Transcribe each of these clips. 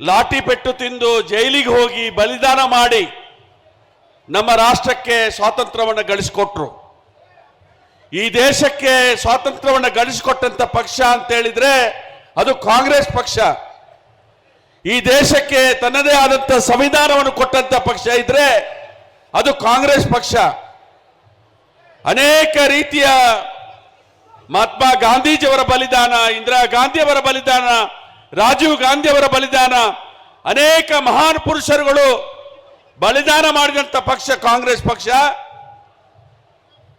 ಲಾಠಿ ಪೆಟ್ಟು ತಿಂದು ಜೈಲಿಗೆ ಹೋಗಿ ಬಲಿದಾನ ಮಾಡಿ ನಮ್ಮ ರಾಷ್ಟ್ರಕ್ಕೆ ಸ್ವಾತಂತ್ರ್ಯವನ್ನು ಗಳಿಸಿಕೊಟ್ರು. ಈ ದೇಶಕ್ಕೆ ಸ್ವಾತಂತ್ರ್ಯವನ್ನು ಗಳಿಸಿಕೊಟ್ಟಂತ ಪಕ್ಷ ಅಂತ ಹೇಳಿದ್ರೆ ಅದು ಕಾಂಗ್ರೆಸ್ ಪಕ್ಷ. ಈ ದೇಶಕ್ಕೆ ತನ್ನದೇ ಆದಂತ ಸಂವಿಧಾನವನ್ನು ಕೊಟ್ಟಂತ ಪಕ್ಷ ಇದ್ರೆ ಅದು ಕಾಂಗ್ರೆಸ್ ಪಕ್ಷ. ಅನೇಕ ರೀತಿಯ ಮಹಾತ್ಮ ಗಾಂಧೀಜಿಯವರ ಬಲಿದಾನ, ಇಂದಿರಾ ಗಾಂಧಿಯವರ ಬಲಿದಾನ ರಾಜೀವ್ ಗಾಂಧಿಯವರ ಬಲಿದಾನ. ಅನೇಕ ಮಹಾನ್ ಪುರುಷರುಗಳು ಬಲಿದಾನ ಮಾಡಿದಂತ ಪಕ್ಷ ಕಾಂಗ್ರೆಸ್ ಪಕ್ಷ.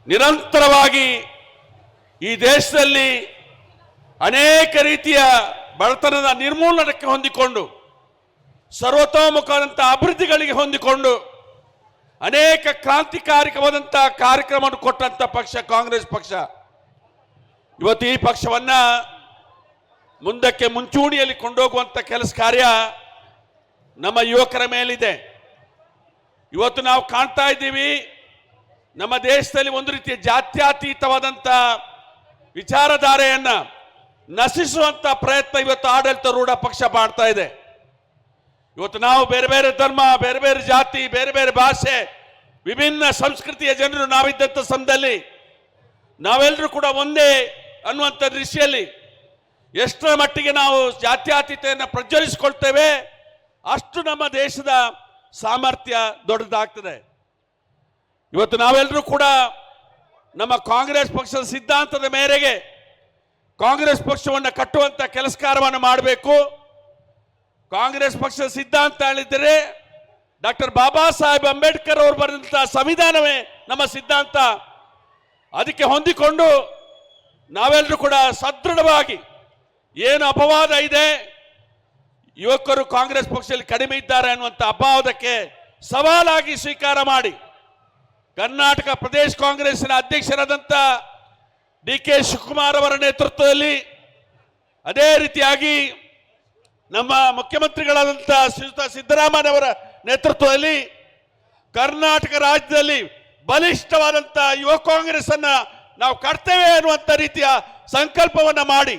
ನಿರಂತರವಾಗಿ ಈ ದೇಶದಲ್ಲಿ ಅನೇಕ ರೀತಿಯ ಬಡತನದ ನಿರ್ಮೂಲನಕ್ಕೆ ಹೊಂದಿಕೊಂಡು ಸರ್ವತೋಮುಖವಾದಂಥ ಅಭಿವೃದ್ಧಿಗಳಿಗೆ ಹೊಂದಿಕೊಂಡು, ಅನೇಕ ಕ್ರಾಂತಿಕಾರಿಕವಾದಂಥ ಕಾರ್ಯಕ್ರಮವನ್ನು ಕೊಟ್ಟಂತ ಪಕ್ಷ ಕಾಂಗ್ರೆಸ್ ಪಕ್ಷ. ಇವತ್ತು ಈ ಪಕ್ಷವನ್ನ ಮುಂದಕ್ಕೆ ಮುಂಚೂಣಿಯಲ್ಲಿ ಕೊಂಡೋಗುವಂತ ಕೆಲಸ ಕಾರ್ಯ ನಮ್ಮ ಯುವಕರ ಮೇಲಿದೆ. ಇವತ್ತು ನಾವು ಕಾಣ್ತಾ ಇದ್ದೀವಿ, ನಮ್ಮ ದೇಶದಲ್ಲಿ ಒಂದು ರೀತಿಯ ಜಾತ್ಯಾತೀತವಾದಂಥ ವಿಚಾರಧಾರೆಯನ್ನು ನಶಿಸುವಂಥ ಪ್ರಯತ್ನ ಇವತ್ತು ಆಡಳಿತ ರೂಢ ಪಕ್ಷ ಮಾಡ್ತಾ ಇದೆ. ಇವತ್ತು ನಾವು ಬೇರೆ ಬೇರೆ ಧರ್ಮ, ಬೇರೆ ಬೇರೆ ಜಾತಿ, ಬೇರೆ ಬೇರೆ ಭಾಷೆ, ವಿಭಿನ್ನ ಸಂಸ್ಕೃತಿಯ ಜನರು ನಾವಿದ್ದಂಥ ಸಮಯದಲ್ಲಿ ನಾವೆಲ್ಲರೂ ಕೂಡ ಒಂದೇ ಅನ್ನುವಂಥ ದೃಷ್ಟಿಯಲ್ಲಿ ಎಷ್ಟರ ಮಟ್ಟಿಗೆ ನಾವು ಜಾತ್ಯತೀತೆಯನ್ನು ಪ್ರಜ್ವಲಿಸಿಕೊಳ್ತೇವೆ, ಅಷ್ಟು ನಮ್ಮ ದೇಶದ ಸಾಮರ್ಥ್ಯ ದೊಡ್ಡದಾಗ್ತದೆ. ಇವತ್ತು ನಾವೆಲ್ಲರೂ ಕೂಡ ನಮ್ಮ ಕಾಂಗ್ರೆಸ್ ಪಕ್ಷದ ಸಿದ್ಧಾಂತದ ಮೇರೆಗೆ ಕಾಂಗ್ರೆಸ್ ಪಕ್ಷವನ್ನು ಕಟ್ಟುವಂತ ಕೆಲಸ ಕಾರ್ಯವನ್ನು ಮಾಡಬೇಕು. ಕಾಂಗ್ರೆಸ್ ಪಕ್ಷದ ಸಿದ್ಧಾಂತ ಹೇಳಿದರೆ ಡಾಕ್ಟರ್ ಬಾಬಾ ಸಾಹೇಬ್ ಅಂಬೇಡ್ಕರ್ ಅವರು ಬರೆದಂಥ ಸಂವಿಧಾನವೇ ನಮ್ಮ ಸಿದ್ಧಾಂತ. ಅದಕ್ಕೆ ಹೊಂದಿಕೊಂಡು ನಾವೆಲ್ಲರೂ ಕೂಡ ಸದೃಢವಾಗಿ ಏನು ಅಪವಾದ ಇದೆ? ಯುವಕರು ಕಾಂಗ್ರೆಸ್ ಪಕ್ಷದಲ್ಲಿ ಕಡಿಮೆ ಇದ್ದಾರೆ ಅನ್ನುವಂಥ ಅಪವಾದಕ್ಕೆ ಸವಾಲಾಗಿ ಸ್ವೀಕಾರ ಮಾಡಿ. ಕರ್ನಾಟಕ ಪ್ರದೇಶ ಕಾಂಗ್ರೆಸ್ನ ಅಧ್ಯಕ್ಷರಾದಂಥ ಡಿ ಕೆ ಶಿವಕುಮಾರ್ ಅವರ ನೇತೃತ್ವದಲ್ಲಿ ಅದೇ ರೀತಿಯಾಗಿ ನಮ್ಮ ಮುಖ್ಯಮಂತ್ರಿಗಳಾದಂಥ ಶ್ರೀಯುತ ಸಿದ್ದರಾಮಯ್ಯವರ ನೇತೃತ್ವದಲ್ಲಿ ಕರ್ನಾಟಕ ರಾಜ್ಯದಲ್ಲಿ ಬಲಿಷ್ಠವಾದಂಥ ಯುವ ಕಾಂಗ್ರೆಸ್ ಅನ್ನ ನಾವು ಕಟ್ತೇವೆ ಅನ್ನುವಂಥ ರೀತಿಯ ಸಂಕಲ್ಪವನ್ನ ಮಾಡಿ.